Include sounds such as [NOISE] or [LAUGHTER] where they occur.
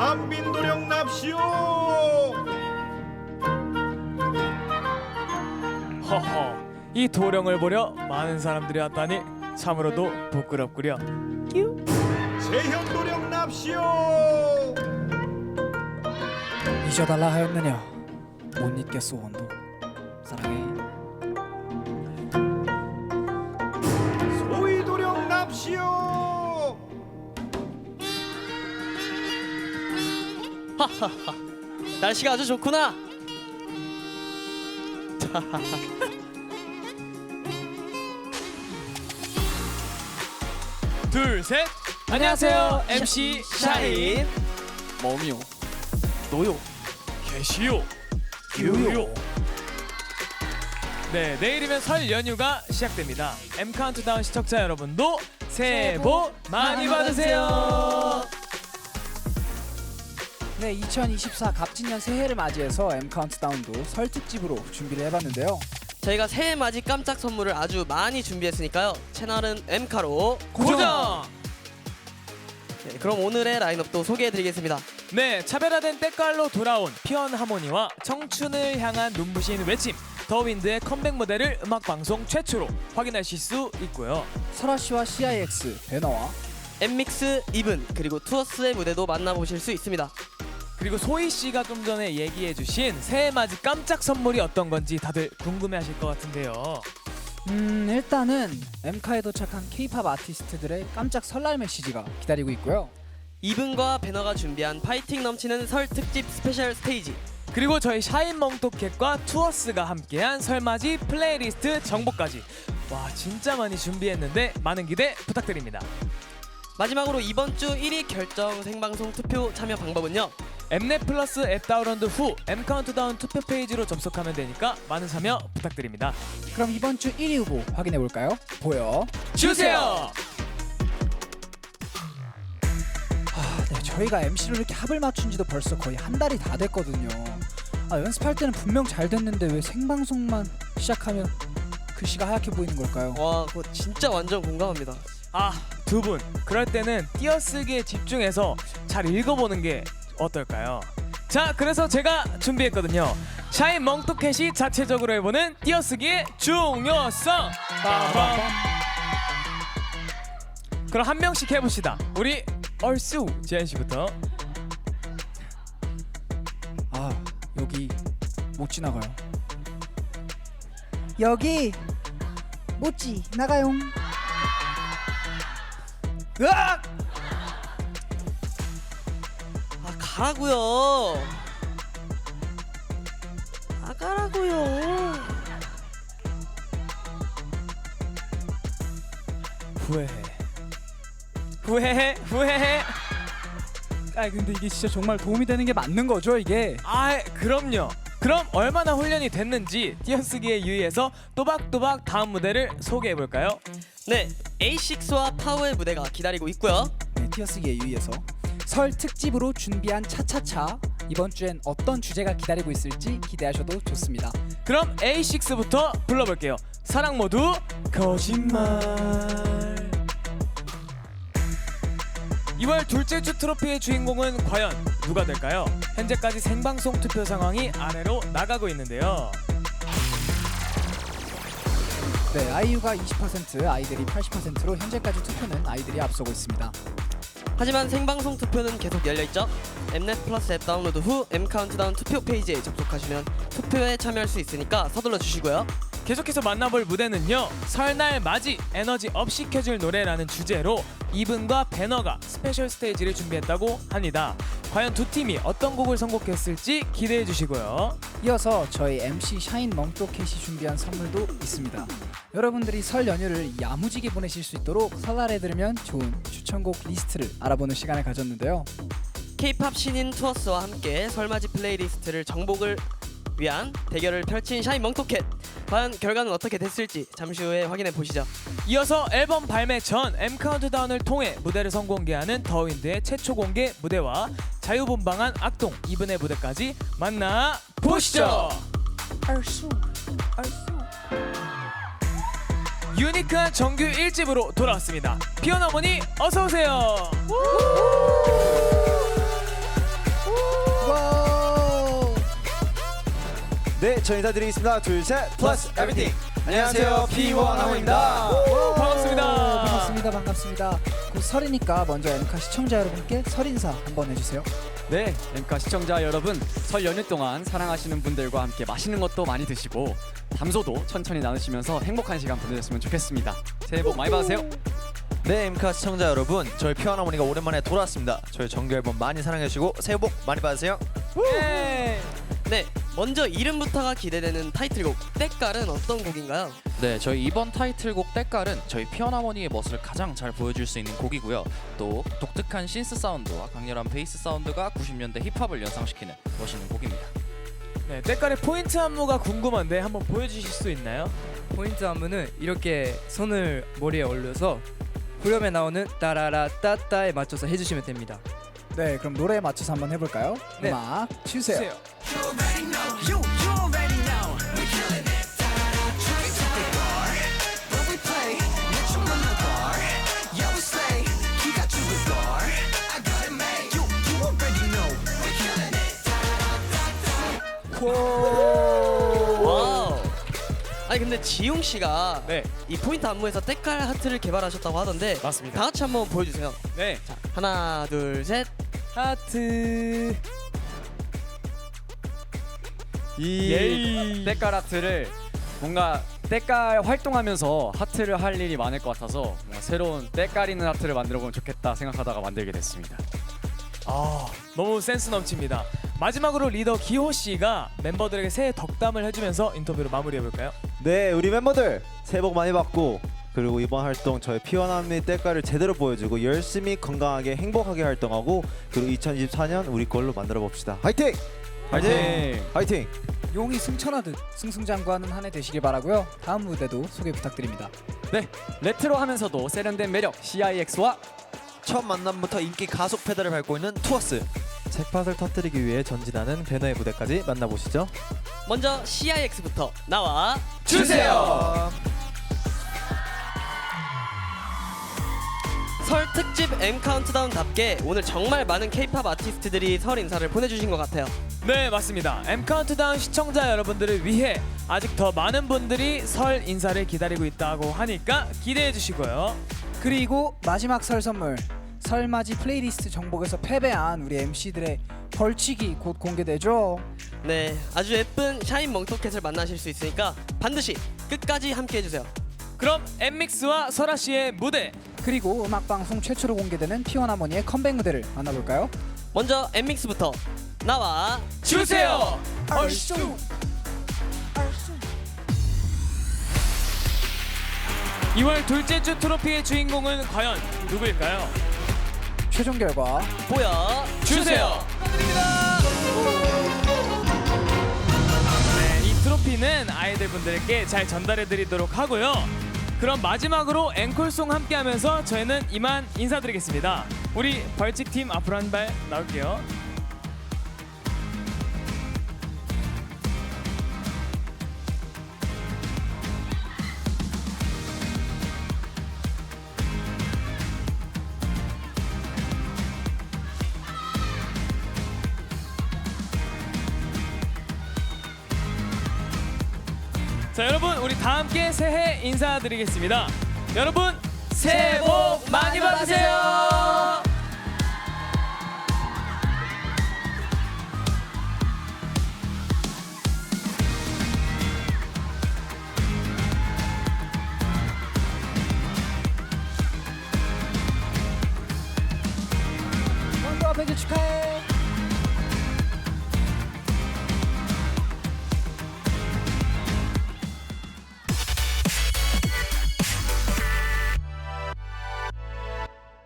한빈도령 납시오. 허허 이 도령을 보려 많은 사람들이 왔다니 참으로도 부끄럽구려. 세현도령 납시오. 잊어달라 하였느냐? 못 잊겠소 원도. 사랑해 [LAUGHS] 날씨가 아주 좋구나. [LAUGHS] 둘 셋. 안녕하세요. MC 샤인. 몸이요? 노요. 계시오. 규요. 네 내일이면 설 연휴가 시작됩니다. M 카운트다운 시청자 여러분도 새해 복 많이 받으세요 네 2024 갑진년 새해를 맞이해서 M 카운트다운도 설 특집으로 준비를 해봤는데요 저희가 새해 맞이 깜짝 선물을 아주 많이 준비했으니까요. 채널은 엠카로 고정 네, 그럼 오늘의 라인업도 소개해드리겠습니다. 네 차별화된 때깔로 돌아온 피언 하모니와 청춘을 향한 눈부신 외침 더윈드의 컴백 무대를 음악 방송 최초로 확인하실 수 있고요. 설아 씨와 CIX 배너와 엠믹스 이븐 그리고 투어스의 무대도 만나보실 수 있습니다. 그리고 소희 씨가 좀 전에 얘기해주신 새해 맞이 깜짝 선물이 어떤 건지 다들 궁금해하실 것 같은데요. 음 일단은 엠카에 도착한 K-팝 아티스트들의 깜짝 설날 메시지가 기다리고 있고요 이븐과 배너가 준비한 파이팅 넘치는 설 특집 스페셜 스테이지 그리고 저희 샤인멍토캣과 투어스가 함께한 설맞이 플레이리스트 정보까지 와 진짜 많이 준비했는데 많은 기대 부탁드립니다. 마지막으로 이번 주 1위 결정 생방송 투표 참여 방법은요. 엠넷 플러스 앱 다운로드 후 M 카운트다운 투표 페이지로 접속하면 되니까 많은 참여 부탁드립니다. 그럼 이번 주 1위 후보 확인해 볼까요? 보여 주세요. 아, 네, 저희가 MC로 이렇게 합을 맞춘 지도 벌써 거의 한 달이 다 됐거든요. 아, 연습할 때는 분명 잘 됐는데 왜 생방송만 시작하면 글씨가 하얗게 보이는 걸까요? 와 그거 진짜 완전 공감합니다. 아 두 분 그럴 때는 띄어쓰기에 집중해서 잘 읽어보는 게 어떨까요? 자 그래서 제가 준비했거든요. 샤인 멍토캣이 자체적으로 해보는 띄어쓰기의 중요성. 빠밤. 그럼 한 명씩 해봅시다. 우리 얼쑤 지현 씨부터. 아, 여기 못 지나가요. 여기 못 지 나가요. 으악! 가라고요. 아 가라고요. 후회해. 후회해. 후회해. 아, 근데 이게 진짜 정말 도움이 되는 게 맞는 거죠, 이게? 아 그럼요. 그럼 얼마나 훈련이 됐는지 띄어쓰기에 유의해서 또박또박 다음 무대를 소개해 볼까요? 네, A6와 파워의 무대가 기다리고 있고요. 네, 띄어쓰기에 유의해서 설 특집으로 준비한 차차차 이번 주엔 어떤 주제가 기다리고 있을지 기대하셔도 좋습니다. 그럼 A6부터 불러볼게요. 사랑 모두 거짓말. 2월 둘째 주 트로피의 주인공은 과연 누가 될까요? 현재까지 생방송 투표 상황이 아래로 나가고 있는데요. 네, 아이유가 20%, 아이들이 80%로 현재까지 투표는 아이들이 앞서고 있습니다. 하지만 생방송 투표는 계속 열려 있죠. 엠넷 플러스 앱 다운로드 후 M 카운트다운 투표 페이지에 접속하시면 투표에 참여할 수 있으니까 서둘러 주시고요. 계속해서 만나볼 무대는요 설날 맞이 에너지 업 시켜줄 노래라는 주제로 이분과 배너가 스페셜 스테이지를 준비했다고 합니다 과연 두 팀이 어떤 곡을 선곡했을지 기대해 주시고요 이어서 저희 MC 샤인 멍또캣이 준비한 선물도 있습니다. 여러분들이 설 연휴를 야무지게 보내실 수 있도록 설날에 들으면 좋은 추천곡 리스트를 알아보는 시간을 가졌는데요. K-팝 신인 투어스와 함께 설맞이 플레이리스트를 정복을 위한 대결을 펼친 샤인 멍토캣. 과연 결과는 어떻게 됐을지 잠시 후에 확인해 보시죠. 이어서 앨범 발매 전 M 카운트다운을 통해 무대를 선공개하는 더윈드의 최초 공개 무대와 자유분방한 악동 이분의 무대까지 만나 보시죠 알수, 알수. 유니크한 정규 1집으로 돌아왔습니다. 피어나 어머니 어서 오세요. 네, 저 인사드리겠습니다. 둘, 셋, 플러스 에브리띵. 안녕하세요, P1 하모입니다. 반갑습니다. 반갑습니다. 반갑습니다. 설이니까 먼저 엠카 시청자 여러분께 설 인사 한번 해주세요. 네, 엠카 시청자 여러분, 설 연휴 동안 사랑하시는 분들과 함께 맛있는 것도 많이 드시고 담소도 천천히 나누시면서 행복한 시간 보내셨으면 좋겠습니다. 새해 복 많이 받으세요. 네, 엠카 시청자 여러분, 저희 P1 하모니가 오랜만에 돌아왔습니다. 저희 정규 앨범 많이 사랑해주시고 새해 복 많이 받으세요. 예. 네, 먼저 이름부터가 기대되는 타이틀곡 때깔은 어떤 곡인가요? 네, 저희 이번 타이틀곡 때깔은 저희 피어나머니의 멋을 가장 잘 보여줄 수 있는 곡이고요. 또 독특한 신스 사운드와 강렬한 베이스 사운드가 90년대 힙합을 연상시키는 멋있는 곡입니다. 네, 때깔의 포인트 안무가 궁금한데 한번 보여주실 수 있나요? 포인트 안무는 이렇게 손을 머리에 올려서 후렴에 나오는 따라라 따따에 맞춰서 해주시면 됩니다. 네, 그럼 노래에 맞춰서 한번 해볼까요? 네. 음악 주세요. 주세요. 아니 근데 지용 씨가 네, 이 포인트 안무에서 때깔 하트를 개발하셨다고 하던데 맞습니다. 다 같이 한번 보여주세요. 네, 하나, 둘, 셋. 하트. 이 예이. 때깔 하트를 뭔가 때깔 활동하면서 하트를 할 일이 많을 것 같아서 뭔가 새로운 때깔 있는 하트를 만들어 보면 좋겠다 생각하다가 만들게 됐습니다. 아, 너무 센스 넘칩니다. 마지막으로 리더 기호 씨가 멤버들에게 새해 덕담을 해주면서 인터뷰를 마무리해 볼까요? 네, 우리 멤버들 새해 복 많이 받고 그리고 이번 활동 저희 P1 하모니 때깔을 제대로 보여주고 열심히 건강하게 행복하게 활동하고 그리고 2024년 우리 걸로 만들어 봅시다. 화이팅! 화이팅! 화이팅! 용이 승천하듯 승승장구하는 한 해 되시길 바라고요. 다음 무대도 소개 부탁드립니다. 네, 레트로하면서도 세련된 매력 CIX와 첫 만남부터 인기 가속 페달을 밟고 있는 투어스. 잭팟을 터뜨리기 위해 전진하는 배너의 무대까지 만나보시죠. 먼저 CIX부터 나와 주세요. 설 특집 M 카운트다운답게 오늘 정말 많은 K-팝 아티스트들이 설 인사를 보내주신 것 같아요. 네, 맞습니다. M 카운트다운 시청자 여러분들을 위해 아직 더 많은 분들이 설 인사를 기다리고 있다고 하니까 기대해 주시고요. 그리고 마지막 설 선물 설맞이 플레이리스트 정복에서 패배한 우리 MC들의 벌칙이 곧 공개되죠. 네, 아주 예쁜 샤인 멍토켓을 만나실 수 있으니까 반드시 끝까지 함께 해주세요. 그럼 엠믹스와 설아 씨의 무대 그리고 음악 방송 최초로 공개되는 피원 하모니의 컴백 무대를 만나볼까요? 먼저 엠믹스부터 나와 주세요. 얼쑤 2월 둘째 주 트로피의 주인공은 과연 누구일까요? 최종 결과 보여 주세요. 네, 이 트로피는 아이들 분들께 잘 전달해 드리도록 하고요. 그럼 마지막으로 앵콜송 함께 하면서 저희는 이만 인사드리겠습니다. 우리 벌칙 팀 앞으로 한 발 나올게요. 자 여러분 우리 다 함께 새해 인사드리겠습니다. 여러분 새해 복 많이 받으세요. 원더 100일 축하해.